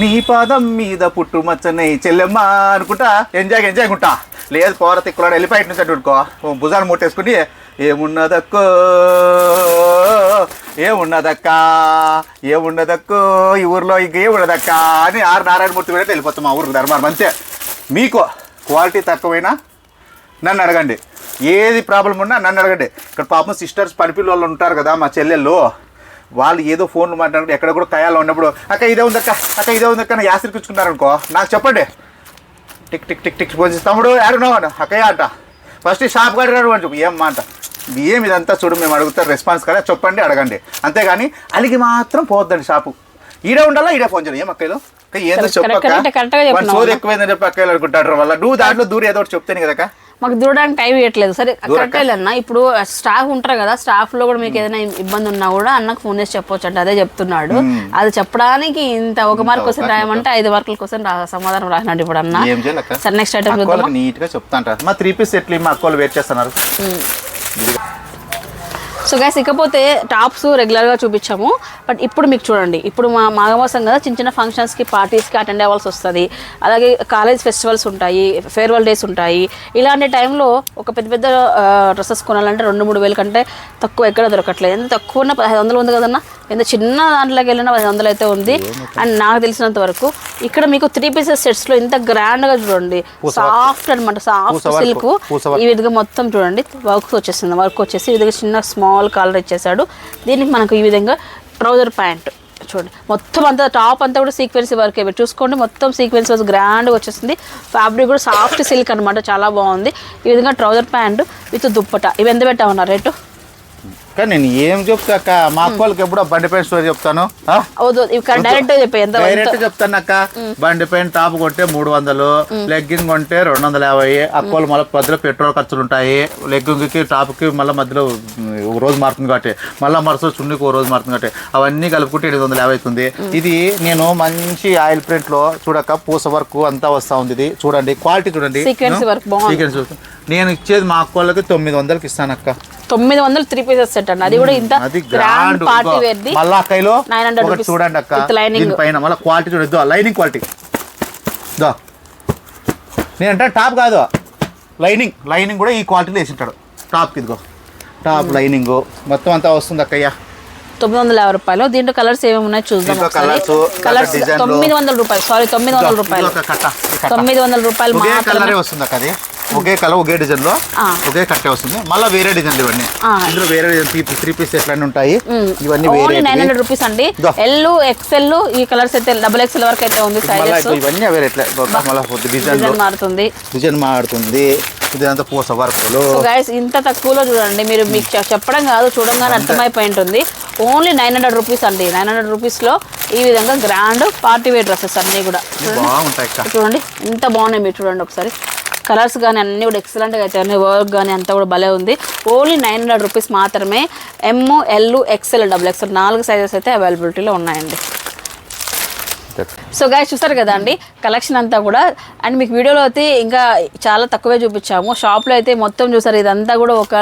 నీ పాదం మీద పుట్టు మచ్చని చెల్లెమ్మ అనుకుంటా ఎంజాయ్ ఎంజాయ్ ఉంటా లేదు పోర తిక్కులాడు వెళ్ళిపోయి నుంచి అట్టుకో భుజాన్ని ముట్టేసుకుని ఏమున్నదక్కో? ఏమున్నదక్కా? ఏమున్నదక్కో? ఈ ఊర్లో ఇంక ఏమున్నదక్కా? అని ఆరు నారాయణమూర్తి కూడా వెళ్ళిపోతాం మా ఊరికి ధర్మారం. అంతే. మీకు క్వాలిటీ తక్కువైనా నన్ను అడగండి. ఏది ప్రాబ్లం ఉన్నా నన్ను అడగండి. ఇక్కడ పాపం సిస్టర్స్ పనిపిల్లలు ఉంటారు కదా మా చెల్లెళ్ళు. వాళ్ళు ఏదో ఫోన్లు మాట్లాడుకుంటే ఎక్కడ కూడా కయాలో ఉన్నప్పుడు అక్క ఇదే ఉందక్క అక్క ఇదే ఉందక్క అని యాసిరిపించుకున్నారు అనుకో నాకు చెప్పండి. టిక్ టిక్ టిక్ టిక్ పోసి తమ్ముడు ఆడున్నావు అంట అక్కయ్య అంట. ఫస్ట్ షాప్ కాడి రాడు అని చెప్పు. ఏమ్మా అంట. ఏం ఇదంతా చూడు మేము అడుగుతారు రెస్పాన్స్ కదా. చెప్పండి అడగండి. అంతేగాని అలిగి మాత్రం పోవద్దండి షాపు. ఈడే ఉండాలా ఈడే ఫోన్ చేయాలి ఏం అక్కయ్యలో? అక్క. ఏందో చెప్పక్క సోది అన్న. ఎక్కువైందని చెప్పి అక్కయ్యలు అనుకుంటారు వల్ల నువ్వు దాంట్లో దూరం ఏదో ఒకటి చెప్తాను కదక్క మాకు దూరడానికి టైం ఇవ్వట్లేదు సరే? కరెక్ట్ అన్న. ఇప్పుడు స్టాఫ్ ఉంటారు కదా స్టాఫ్లో కూడా మీకు ఏదైనా ఇబ్బంది ఉన్నా కూడా అన్నకు ఫోన్ చేసి చెప్పొచ్చు అంటే. అదే చెప్తున్నాడు. అది చెప్పడానికి ఇంత ఒక మార్క్ కోసం రాయమంటే ఐదు మార్కుల కోసం సమాధానం రాసినట్టు ఇప్పుడు అన్న. సరే నెక్స్ట్ ఐటమ్ నీట్గా చెప్తా అంటారు మా త్రీ పీస్ సెట్లు మా అక్కలు వెయిట్ చేస్తున్నారు. సో గైస్ ఇకపోతే టాప్స్ రెగ్యులర్గా చూపించాము. బట్ ఇప్పుడు మీకు చూడండి. ఇప్పుడు మా మాఘమాసం కదా చిన్న చిన్న ఫంక్షన్స్కి పార్టీస్కి అటెండ్ అవ్వాల్సి వస్తుంది. అలాగే కాలేజ్ ఫెస్టివల్స్ ఉంటాయి ఫేర్వెల్ డేస్ ఉంటాయి. ఇలాంటి టైంలో ఒక పెద్ద పెద్ద డ్రెస్సెస్ కొనాలంటే రెండు మూడు వేల కంటే తక్కువ ఎక్కడ దొరకట్లేదు. ఎంత తక్కువ ఉన్న పదహైదు వందలు ఉంది కదన్నా? ఎంత చిన్న దాంట్లోకి వెళ్ళినా పదిహేను వందలు అయితే ఉంది. అండ్ నాకు తెలిసినంత వరకు ఇక్కడ మీకు త్రీ పీసెస్ సెట్స్లో ఇంత గ్రాండ్గా చూడండి. సాఫ్ట్ అనమాట సాఫ్ట్ సిల్క్. ఈ విధంగా మొత్తం చూడండి. వర్క్ వచ్చేసింది. వర్క్ వచ్చేసి ఈ విధంగా చిన్న స్మాల్ కాలర్ ఇచ్చేసాడు. దీనికి మనకు ఈ విధంగా ట్రౌజర్ ప్యాంట్ చూడండి. మొత్తం అంతా టాప్ అంతా కూడా సీక్వెన్స్ వర్క్. మీరు చూసుకోండి మొత్తం సీక్వెన్స్ వర్క్ గ్రాండ్గా వచ్చేసింది. ఫ్యాబ్రిక్ కూడా సాఫ్ట్ సిల్క్ అనమాట చాలా బాగుంది. ఈ విధంగా ట్రౌజర్ ప్యాంట్ విత్ దుప్పట. ఇవి ఎంత పెట్టా ఉన్నారు రేటు? అక్క నేను ఏం చెప్తా అక్క? మా అక్క వాళ్ళకి ఎప్పుడు బండి పైన స్టోరీ చెప్తాను. డైరెక్ట్ చెప్తాను అక్క. బండి పైన టాప్ కొంటే మూడు వందలు లెగ్గింగ్ కొంటే రెండు వందల యాభై అక్కోలు మళ్ళీ మధ్యలో పెట్రోల్ ఖర్చులు ఉంటాయి. లెగ్గింగ్కి టాప్కి మళ్ళీ మధ్యలో ఒక రోజు మారుతుంది కాబట్టి. మళ్ళీ మరుసటి చున్నీకి ఒక రోజు మారుతుంది కాబట్టి. అవన్నీ కలుపుకుంటే ఎనిమిది వందల యాభై అవుతుంది. ఇది నేను మంచి ఆయిల్ ప్రింట్లో చూడక పూస వర్క్ అంతా వస్తా ఉంది ఇది. చూడండి క్వాలిటీ చూడండి. సీక్వెన్స్. నేను ఇచ్చేది మా అక్కోళ్ళకి తొమ్మిది వందలకి ఇస్తాను అక్క తొమ్మిది వందలు త్రీ పీసెస్ సెట్ అండి అది కూడా ఇంత గ్రాండ్ పార్టీ వేర్ది. మళ్ళా అక్కలో 900 ఒకటి చూడండి అక్క. lining. దీనిపైన మళ్ళీ క్వాలిటీ చూడద్దు లైనింగ్ క్వాలిటీ దో నేనంటే టాప్ కాదు. లైనింగ్ లైనింగ్ కూడా ఈ క్వాలిటీలో వేసింటాడు టాప్ ఇదిగో టాప్ లైనింగ్ మొత్తం అంతా వస్తుంది అక్కయ్య. తొమ్మిది వందల యాభై రూపాయలు. దీంట్లో కలర్స్ ఏమేమి ఉన్నాయి చూద్దాం కలర్స్ తొమ్మిది వందల రూపాయలు. సారీ తొమ్మిది వందల రూపాయలు. తొమ్మిది వందల రూపాయలు కలరే వస్తుంది అది. ఒకే కలర్ ఒకే డిజైన్లో. ఒకే కట్టే వస్తుంది. మళ్ళీ వేరే డిజైన్లు ఇవన్నీ. ఇందులో వేరే డిజైన్ త్రీ పీస్ ఎట్లా ఉంటాయి. ఇవన్నీ వేరే నైన్ హండ్రెడ్ రూపీస్ అండి. ఎల్ ఎక్సెల్ ఈ కలర్స్ అయితే డబుల్ ఎక్సెల్ వరకు అయితే ఉంది సైజెస్ ఇవన్నీ డిజైన్ డిజైన్ మారుతుంది. డిజైన్ మారుతుంది. ఇదంతా పూస వర్కులు సో గైస్ ఇంత తక్కువలో చూడండి మీరు మీకు చెప్పడం కాదు చూడంగానే అర్థమైపోయి ఉంటుంది ఓన్లీ నైన్ హండ్రెడ్ రూపీస్ అండి. నైన్ హండ్రెడ్ రూపీస్లో ఈ విధంగా గ్రాండ్ పార్టీ వేర్ డ్రెస్సెస్ అన్నీ కూడా. చూడండి. బాగుంటాయి చూడండి ఎంత బాగున్నాయి మీరు చూడండి ఒకసారి. కలర్స్ కానీ అన్నీ కూడా ఎక్సలెంట్గా అయితే వర్క్ కానీ అంతా కూడా భలే ఉంది. ఓన్లీ నైన్ హండ్రెడ్ రూపీస్ మాత్రమే M L XL double XL నాలుగు సైజెస్ అయితే అవైలబిలిటీలో ఉన్నాయండి. సో గాయ చూస్తారు కదా అండి? కలెక్షన్ అంతా కూడా. అండ్ మీకు వీడియోలో అయితే ఇంకా చాలా తక్కువే చూపించాము. షాప్లో అయితే మొత్తం చూసారు ఇదంతా కూడా ఒక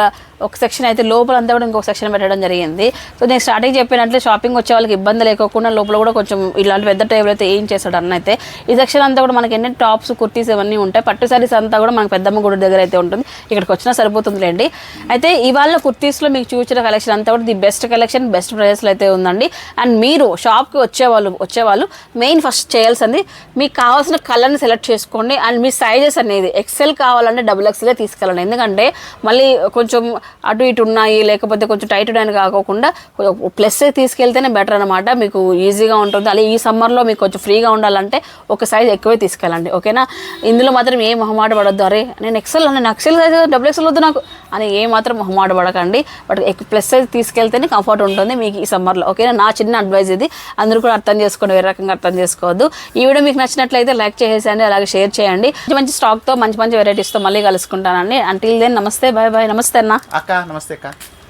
ఒక సెక్షన్ అయితే లోపల అంతా కూడా ఇంకొక సెక్షన్ పెట్టడం జరిగింది. సో నేను స్టార్టింగ్ చెప్పినట్లు షాపింగ్ వచ్చే వాళ్ళకి ఇబ్బంది లేకోకుండా లోపల కూడా కొంచెం ఇలాంటి పెద్ద టేబుల్ అయితే ఏం చేస్తాడు అన్న అయితే. ఈ సెక్షన్ అంతా కూడా మనకి ఎన్ని టాప్స్ కుర్తీస్ ఇవన్నీ ఉంటాయి. పట్టు సారీస్ అంతా కూడా మనకి పెద్దమ్మ గుడి దగ్గర అయితే ఉంటుంది. ఇక్కడికి వచ్చినా సరిపోతుందిలేండి. అయితే ఇవాళ కుర్తీస్లో మీకు చూసిన కలెక్షన్ అంతా కూడా ది బెస్ట్ కలెక్షన్ బెస్ట్ ప్రైస్లో అయితే ఉందండి. అండ్ మీరు షాప్కి వచ్చేవాళ్ళు వచ్చేవాళ్ళు మెయిన్ ఫస్ట్ చేయాల్సింది మీకు కావాల్సిన కలర్ని సెలెక్ట్ చేసుకోండి అండ్ మీ సైజెస్ అనేది. ఎక్సెల్ కావాలంటే డబుల్ ఎక్సెల్ తీసుకెళ్ళండి. ఎందుకంటే మళ్ళీ కొంచెం అటు ఇటు ఉన్నాయి లేకపోతే కొంచెం టైట్ ఉన్నాయని కాకోకుండా ప్లస్ తీసుకెళ్తేనే బెటర్ అనమాట మీకు ఈజీగా ఉంటుంది. అలాగే ఈ సమ్మర్లో మీకు కొంచెం ఫ్రీగా ఉండాలంటే ఒక సైజ్ ఎక్కువే తీసుకెళ్ళండి. ఓకేనా ఇందులో మాత్రం ఏ మొహమాట పడద్దు. అరే నేను ఎక్సెల్ నేను ఎక్సెల్ సైజ్ డబుల్ ఎక్సెల్ వద్దు నాకు అని ఏ మాత్రం మొహమాట పడకండి. బట్ ప్లస్ సైజ్ తీసుకెళ్తేనే కంఫర్ట్ ఉంటుంది మీకు ఈ సమ్మర్లో ఓకేనా నా? చిన్న అడ్వైజ్ ఇది. అందరూ కూడా అర్థం చేసుకోండి వేరే రకంగా అర్థం చేసుకోవద్దు. ఈ వీడియో మీకు నచ్చినట్లయితే లైక్ చేసేయండి అలాగే షేర్ చేయండి. మంచి మంచి స్టాక్తో మంచి మంచి వెరైటీస్తో మళ్ళీ కలుసుకుంటానండి. అంటిల్ దెన్ నమస్తే బాయ్ బాయ్ నమస్తే అన్న. అక్క నమస్తే అక్క.